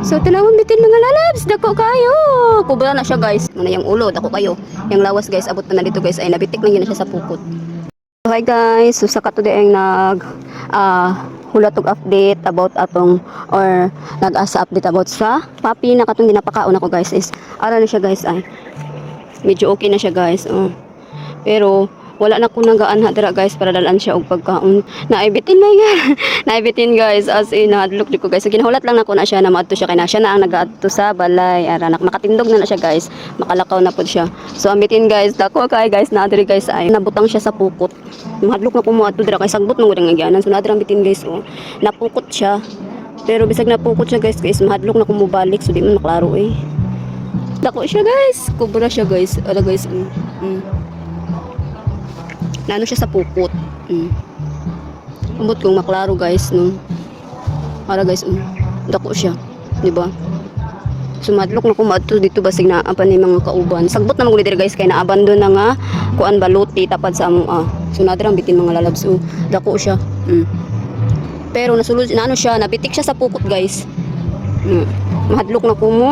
So tinawag bitin mga lalabs, dako kayo. Kubra na siya guys. Muna yung ulo, dako kayo. Yung lawas guys, abot na dito guys, ay nabitik lang yun na siya sa pukot. So, hi guys, so sa today ang nag ah hulatog update about atong or nag-asa update about sa papi na katong ginapakaon ako guys is ara na siya guys ay medyo okay na siya guys oh. pero wala na ko nagaan dira guys para dalan siya og pagkaon. Naibitin na yan naibitin guys as in hadlok ko guys. So, ginahulat lang nako na siya na maadto siya kay na siya na ang nagaadto sa balay. Ara nak makatindog na na siya guys. Makalakaw na pod siya. So ambitin guys dako kay guys na diri guys ay nabutang siya sa pukot. Mahadlok na ko mo dira kay sagbot mo gudang agyanan so nadira ambitin guys oh napukot siya. Pero bisag napukot siya guys guys mahadlok na ko mo balik so di man maklaro eh. Dako siya guys. Kubra siya guys. Ala guys mm. mm. Nano siya sa pukot. Mm. Umot kong maklaro guys, no. Para guys, um, dako siya, di ba? Sumadlok na kumadto dito basig na apa ni mga kauban. Sagbot na diri guys kay naabandon na nga kuan baluti tapad sa among ah. So nadirang bitin mga lalabs. So, dako siya. Mm. Pero nasulod na ano siya, nabitik siya sa pukot guys. Mm. Mahadlok na ko mo.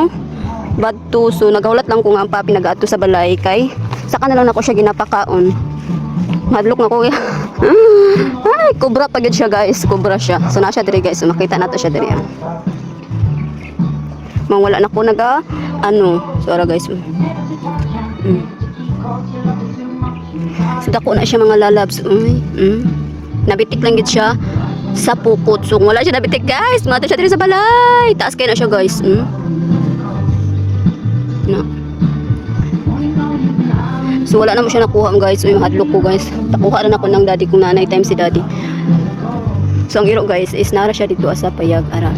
Badto so naghulat lang ko nga ang papi nagaadto sa balay kay saka na lang ako siya ginapakaon. Madlok na ko. Ay, kubra pa gyud siya guys. Kubra siya. So na siya diri guys. So, makita nato siya diri. ah. Mang wala na ko naga ano. So guys. Mm. So dako na siya mga lalabs. Uy. Mm. Nabitik lang gid siya sa pukot. So wala siya nabitik guys. Mato siya diri sa balay. Taas kay na siya guys. Mm. Na. So wala naman siya nakuha guys. So yung hadlok ko guys. Nakuha na ako ng daddy kong nanay time si daddy. So ang iro guys is nara siya dito sa payag ara.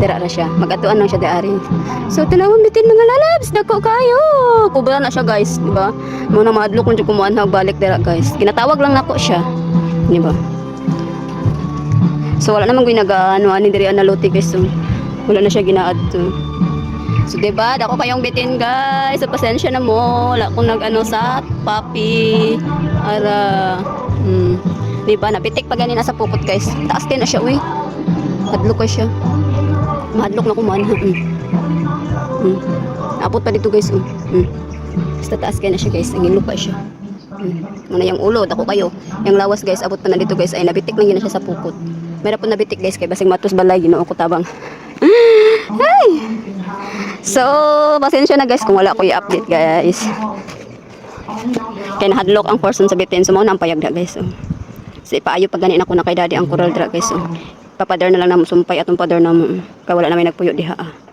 Dira ra siya. Magatuan lang siya dari. So tinawag bitin mga lalabs. Dako kayo. Kubra na siya guys, di ba? Muna mahadlok kung kumuan balik dira guys. Kinatawag lang nako siya. Di ba? So wala namang ginagaano ani diri analote guys. So wala na siya ginaadto. So, diba? Dako kayong bitin, guys. So, pasensya na mo. Wala akong nag-ano sa papi. Ara. Hmm. Diba? Napitik pa ganina sa pukot, guys. Taas kayo na siya, uy. Hadlok ka siya. Mahadlok na kumain. Hmm. Hmm. Abot pa dito, guys. Oh. Hmm. Basta taas kayo na siya, guys. Ang lupa siya. Hmm. Muna yung ulo, dako kayo. Yung lawas, guys, abot pa na dito, guys. Ay, nabitik lang yun siya sa pukot. Meron po nabitik, guys. Kaya basing matos balay, ginoo ko tabang. Ay! So, pasensya na guys kung wala ko i-update guys. Kaya nahadlok ang person sa bitin. So, mauna ang payag na guys. So, so ipaayo pa ganin ako na kay daddy ang coral dra guys. So, papadar na lang na sumpay atong padar na mo. Kaya wala na may nagpuyo diha ah.